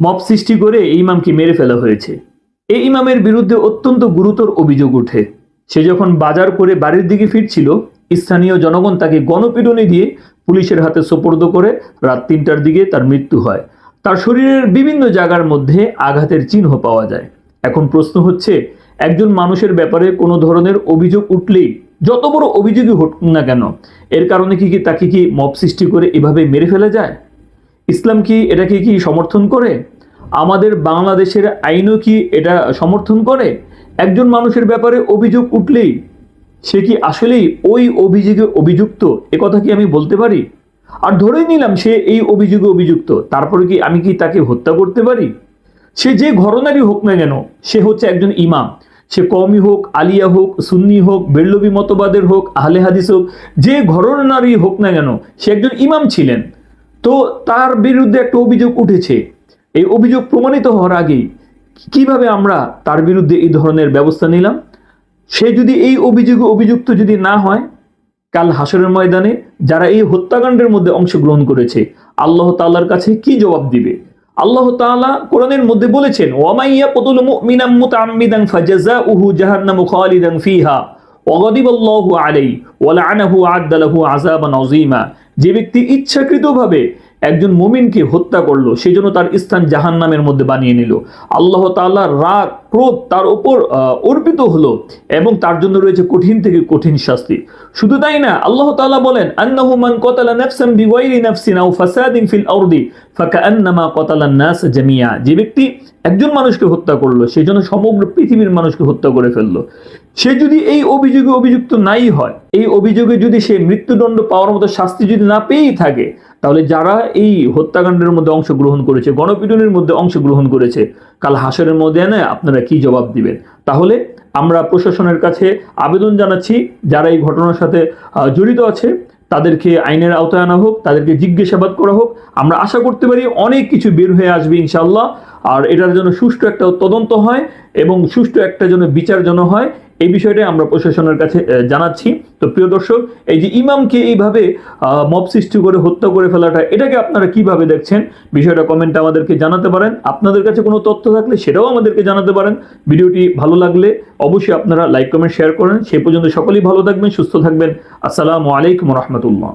Mob সৃষ্টি করে এই ইমামকে মেরে ফেলা হয়েছে। এই ইমামের বিরুদ্ধে অত্যন্ত গুরুতর অভিযোগ ওঠে। সে যখন বাজার করে বাড়ির দিকে ফিরছিল, স্থানীয় জনগণ তাকে গণপিটুনি দিয়ে পুলিশের হাতে সোপর্দ করে রাত তিনটার দিকে তার মৃত্যু হয়। তার শরীরের বিভিন্ন জায়গার মধ্যে আঘাতের চিহ্ন পাওয়া যায়। এখন প্রশ্ন হচ্ছে, একজন মানুষের ব্যাপারে কোনো ধরনের অভিযোগ উঠলেই যত বড় অভিযোগই হোক না কেন, এর কারণে কি কি তাকে কি মব সৃষ্টি করে এভাবে মেরে ফেলা যায়? ইসলাম কি এটাকে কি সমর্থন করে? আমাদের বাংলাদেশের আইনও কি এটা সমর্থন করে? একজন মানুষের ব্যাপারে অভিযোগ উঠলেই সে কি আসলেই ওই অভিযোগে অভিযুক্ত? এ কথা কি আমি বলতে পারি? আর ধরেই নিলাম সে এই অভিযোগে অভিযুক্ত, তারপরে কি আমি কি তাকে হত্যা করতে পারি? সে যে ঘরনারই হোক না কেন, সে হচ্ছে একজন ইমাম। সে কমি হোক, আলিয়া হোক, সুন্নি হোক বেল্লবি মতবাদের হোক, আহলে হাদিস হোক, যে ঘরনারই হোক না কেন, সে একজন ইমাম ছিলেন। তো তার বিরুদ্ধে একটা অভিযোগ উঠেছে। এই অভিযোগ প্রমাণিত হওয়ার আগেই কীভাবে আমরা তার বিরুদ্ধে এই ধরনের ব্যবস্থা নিলাম? সে যদি এই অভিযোগে অভিযুক্ত যদি না হয়, কাল হাসরের ময়দানে যারা এই হত্যাকাণ্ডের মধ্যে অংশগ্রহণ করেছে, আল্লাহ তাআলার কাছে কি জবাব দিবে? আল্লাহ তাআলা কোরআনের মধ্যে বলেছেন ওয়ামাইয়া যে ব্যক্তি ইচ্ছাকৃতভাবে একজন মুমিনকে হত্যা করল সেই জন্য তার স্থান জাহান্নামের মধ্যে বানিয়ে নিল। আল্লাহ তাআলার রাগ ক্রোধ তার উপর আহ, অর্পিত হলো এবং তার জন্য রয়েছে কঠিন থেকে কঠিন শাস্তি। শুধু তাই না আল্লাহ তাআলা বলেন আন্নাহু মান কতালা নাফসান বিগাইরি নাফসিন আও ফাসাদিন ফিল আরদি ফাকান্নামা কতালা নাস জামিয়া যে ব্যক্তি একজন মানুষকে হত্যা করল সেই জন্য সমগ্র পৃথিবীর মানুষকে হত্যা করে ফেলল। সে যদি এই অভিযোগে অভিযুক্ত নাই হয় এই অভিযোগে যদি সে মৃত্যুদণ্ড পাওয়ার মতো শাস্তি যদি না পেয়েই থাকে তাহলে যারা এই হত্যাকাণ্ডের মধ্যে অংশগ্রহণ করেছে, গণপিটনের মধ্যে অংশগ্রহণ করেছে, কাল হাসরের মধ্যে এনে আপনারা কি জবাব দিবেন? তাহলে আমরা প্রশাসনের কাছে আবেদন জানাচ্ছি, যারা এই ঘটনার সাথে জড়িত আছে, তাদেরকে আইনের আওতায় আনা হোক, তাদেরকে জিজ্ঞাসাবাদ করা হোক। আমরা আশা করতে পারি অনেক কিছু বের হয়ে আসবে ইনশাল্লাহ আর এটার জন্য সুষ্ঠু একটা তদন্ত হয় এবং সুষ্ঠু একটা জন্য বিচার যেন হয় এই বিষয়টা আমরা প্রশাসনের কাছে জানাচ্ছি। তো প্রিয় দর্শক, এই যে ইমামকে এইভাবে মব সৃষ্টি করে হত্যা করে ফেলাটা, এটাকে আপনারা কীভাবে দেখছেন? বিষয়টা কমেন্টে আমাদেরকে জানাতে পারেন। আপনাদের কাছে কোনো তথ্য থাকলে সেটাও আমাদেরকে জানাতে পারেন। ভিডিওটি ভালো লাগলে অবশ্যই আপনারা লাইক কমেন্ট শেয়ার করেন। সে পর্যন্ত সকলেই ভালো থাকবেন, সুস্থ থাকবেন। আসসালামু আলাইকুম রহমতুল্লাহ।